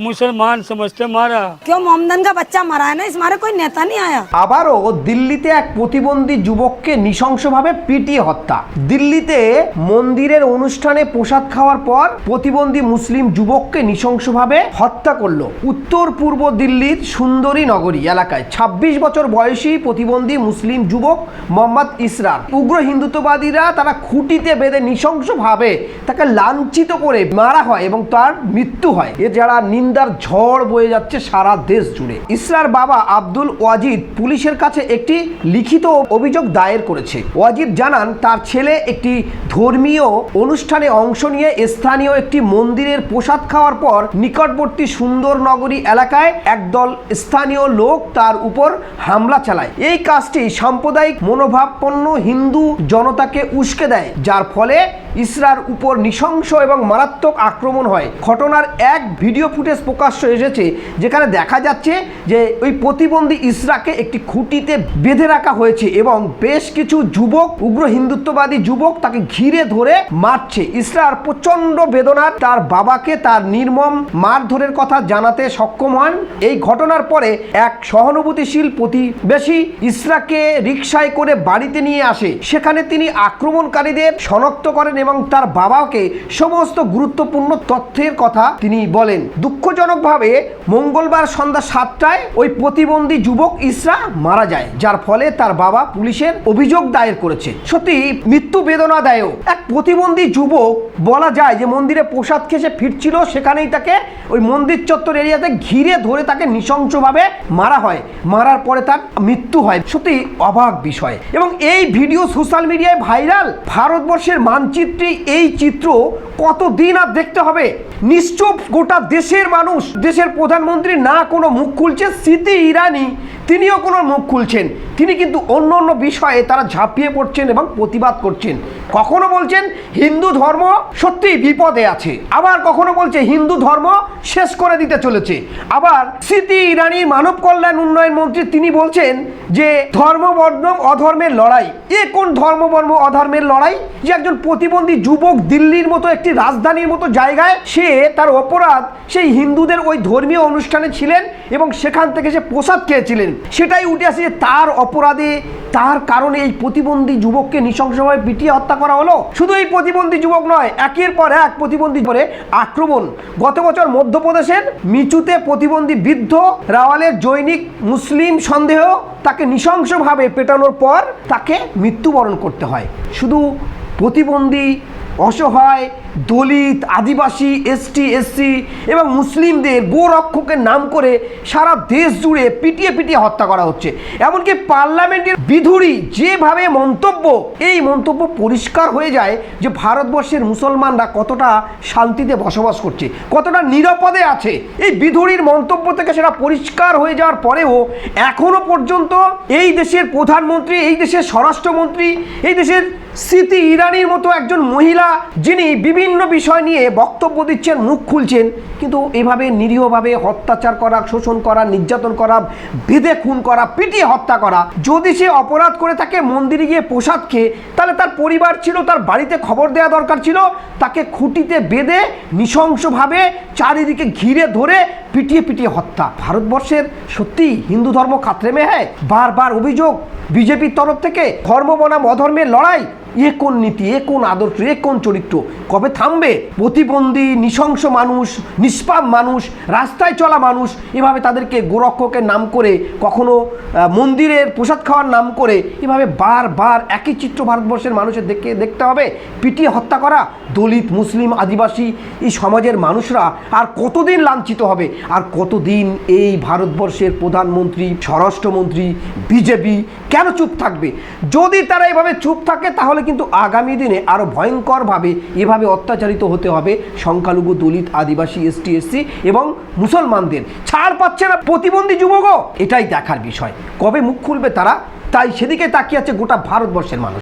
মুসলমান সমস্ত মারা কেউ মমদান কা বাচ্চা মারা না ইস মারে কোই নেতা নি আয়া আবারও দিল্লিতে এক প্রতিবন্ধী যুবককে নৃশংসভাবে পিটিয়ে হত্যা। দিল্লিতে মন্দিরের অনুষ্ঠানে প্রসাদ খাওয়ার পর প্রতিবন্ধী মুসলিম যুবককে নৃশংসভাবে হত্যা করল। উত্তর পূর্ব দিল্লির সুন্দরী নগরী এলাকায়। ২৬ বছর বয়সী প্রতিবন্ধী মুসলিম যুবক মোহাম্মদ ইসরার। উগ্র হিন্দুত্ববাদীরা তারা খুঁটিতে বেঁধে নৃশংসভাবে তাকে লাঞ্ছিত করে মারা হয় এবং তার মৃত্যু হয়। এ যারা নিন্দার ঝড় বয়ে যাচ্ছে সারা দেশ জুড়ে। ইসরার বাবা আব্দুল ওয়াজিদ পুলিশের কাছে একটি লিখিত অভিযোগ দায়ের করেছে। ওয়াজিদ জানান, তার ছেলে একটি ধর্মীয় অনুষ্ঠানে অংশ নিয়ে স্থানীয় একটি মন্দিরের প্রসাদ খাওয়ার পর নিকটবর্তী সুন্দর নগরী এলাকায় একদল স্থানীয় লোক তার উপর হামলা চালায়। এই কাজটি সাম্প্রদায়িক মনোভাবপন্ন হিন্দু জনতাকে উস্কে দেয়, যার ফলে ইসরার উপর নৃশংস এবং মারাত্মক আক্রমণ হয়? ঘটনার এক ভিডিও ফুটেজ প্রকাশ্য এসেছে, যেখানে দেখা যাচ্ছে যে ওই প্রতিবন্ধী ইসরাকে একটি খুঁটিতে বেঁধে রাখা হয়েছে এবং বেশ কিছু যুবক, উগ্র হিন্দুত্ববাদী যুবক তাকে ঘিরে ধরে মারছে। ইসরার প্রচণ্ড বেদনার তার বাবাকে তার নির্মম মারধরের কথা জানাতে সক্ষম হন। এই ঘটনার পরে এক সহানুভূতিশীল প্রতিবেশী ইসরাকে রিকশায় করে বাড়িতে নিয়ে আসে। সেখানে তিনি আক্রমণকারীদের শনাক্ত করেন এবং তার বাবাকে সমস্ত গুরুত্বপূর্ণ তথ্যের কথা তিনি বলেন। দুঃখজনকভাবে মঙ্গলবার সন্ধ্যা সাতটায় ওই প্রতিবন্ধী যুবক ইসরা মারা যায়, যার ফলে তার বাবা পুলিশের অভিযোগ দায়ের করেছে। সত্যি, মৃত্যু বেদনাদায়ক। এক প্রতিবন্ধী যুবক বলা যায় যে মন্দিরে প্রসাদ খেসে ফিরছিল, সেখানেই তাকে ওই মন্দির চত্বর এরিয়াতে ঘিরে ধরে তাকে নৃশংসভাবে মারা হয়। মারার পরে তার মৃত্যু হয়। সত্যি অবাক বিষয়। এবং এই ভিডিও সোশ্যাল মিডিয়ায় ভাইরাল। ভারতবর্ষের মানচিত্রে এই চিত্র কতদিন আর দেখতে হবে। নিশ্চুপ গোটা দেশের মানুষ, দেশের প্রধানমন্ত্রী না কোনো মুখ খুলছে স্মৃতি ইরানি তিনিও কোনো মুখ খুলছেন। তিনি কিন্তু অন্য অন্য বিষয়ে তারা ঝাঁপিয়ে পড়ছেন এবং প্রতিবাদ করছেন। কখনো বলছেন হিন্দু ধর্ম সত্যি বিপদে আছে, আবার কখনো বলছে হিন্দু ধর্ম শেষ করে দিতে চলেছে। আবার স্মৃতি ইরানি মানব কল্যাণ উন্নয়ন মন্ত্রী তিনি বলছেন যে ধর্ম বর্ণ অধর্মের লড়াই। এ কোন ধর্ম বর্ণ অধর্মের লড়াই? যে একজন প্রতিবন্ধী যুবক দিল্লির মতো একটি রাজধানীর মতো জায়গায় সে, তার অপরাধ, সেই হিন্দুদের ওই ধর্মীয় অনুষ্ঠানে ছিলেন এবং সেখান থেকে সে প্রসাদ খেয়েছিলেন। সেটাই উঠে আসে যে তার অপরাধে, তার কারণে এই প্রতিবন্ধী যুবককে নৃশংসভাবে পিটিয়ে হত্যা করা হলো। শুধু এই প্রতিবন্ধী যুবক নয়, একের পর এক প্রতিবন্ধী পরে আক্রমণ। গত বছর মধ্যপ্রদেশের মিচুতে প্রতিবন্ধী বৃদ্ধ রাওয়ালের জৈনিক মুসলিম সন্দেহ তাকে নৃশংসভাবে পেটানোর পর তাকে মৃত্যুবরণ করতে হয়। শুধু প্রতিবন্ধী অসহায় দলিত, আদিবাসী এসটি এসসি এবং মুসলিমদের গোরক্ষকের নাম করে সারা দেশ জুড়ে পিটিয়ে পিটিয়ে হত্যা করা হচ্ছে। এমনকি পার্লামেন্টের বিধুরি যেভাবে মন্তব্য, এই মন্তব্য পরিষ্কার হয়ে যায় যে ভারতবর্ষের মুসলমানরা কতটা শান্তিতে বসবাস করছে, কতটা নিরাপদে আছে। এই বিধুরির মন্তব্য থেকে সেটা পরিষ্কার হয়ে যাওয়ার পরেও এখনও পর্যন্ত এই দেশের প্রধানমন্ত্রী, এই দেশের স্বরাষ্ট্রমন্ত্রী, এই দেশের স্মৃতি ইরানির মতো একজন মহিলা যিনি বিভিন্ন বিষয় নিয়ে বক্তব্য দিচ্ছেন, মুখ খুলছেন, কিন্তু এভাবে নিরীহভাবে অত্যাচার করা, শোষণ করা, নির্যাতন করা, বেঁধে খুন করা, পিটিয়ে হত্যা করা, যদি সে অপরাধ করে থাকে, মন্দিরে গিয়ে প্রসাদ খেয়ে, তাহলে তার পরিবার ছিল, তার বাড়িতে খবর দেওয়া দরকার ছিল, তাকে খুঁটিতে বেঁধে নৃশংসভাবে চারিদিকে ঘিরে ধরে পিটিয়ে পিটিয়ে হত্যা। ভারতবর্ষের সত্যি হিন্দু ধর্ম খাতরে মে হ্যায়? বারবার অভিযোগ, বিজেপির তরফ থেকে ধর্ম বনাম অধর্মের লড়াই এ কোন নীতি, এ কোন আদর্শ, এ কোন চরিত্র? কবে থামবে? প্রতিবন্ধী, নৃশংস মানুষ, নিষ্পাপ মানুষ, রাস্তায় চলা মানুষ, এভাবে তাদেরকে গোরক্ষকের নাম করে, কখনো মন্দিরের প্রসাদ খাওয়ার নাম করে, এভাবে বারবার একই চিত্র ভারতবর্ষের মানুষের দেখে দেখতে হবে? পিটিয়ে হত্যা করা, দলিত, মুসলিম, আদিবাসী, এই সমাজের মানুষরা আর কতদিন লাঞ্ছিত হবে? আর কতদিন এই ভারতবর্ষের প্রধানমন্ত্রী, স্বরাষ্ট্রমন্ত্রী, বিজেপি কেন চুপ থাকবে? যদি তারা এভাবে চুপ থাকে, তাহলে কিন্তু আগামী দিনে আরও ভয়ঙ্করভাবে এভাবে অত্যাচারিত হতে হবে সংখ্যালঘু দলিত আদিবাসী এসটি এসসি এবং মুসলমানদের। ছাড় পাচ্ছে না প্রতিবন্ধী যুবকও। এটাই দেখার বিষয়। কবে মুখ খুলবে তারা? তাই সেদিকে তাকিয়ে আছে গোটা ভারতবর্ষের মানুষ।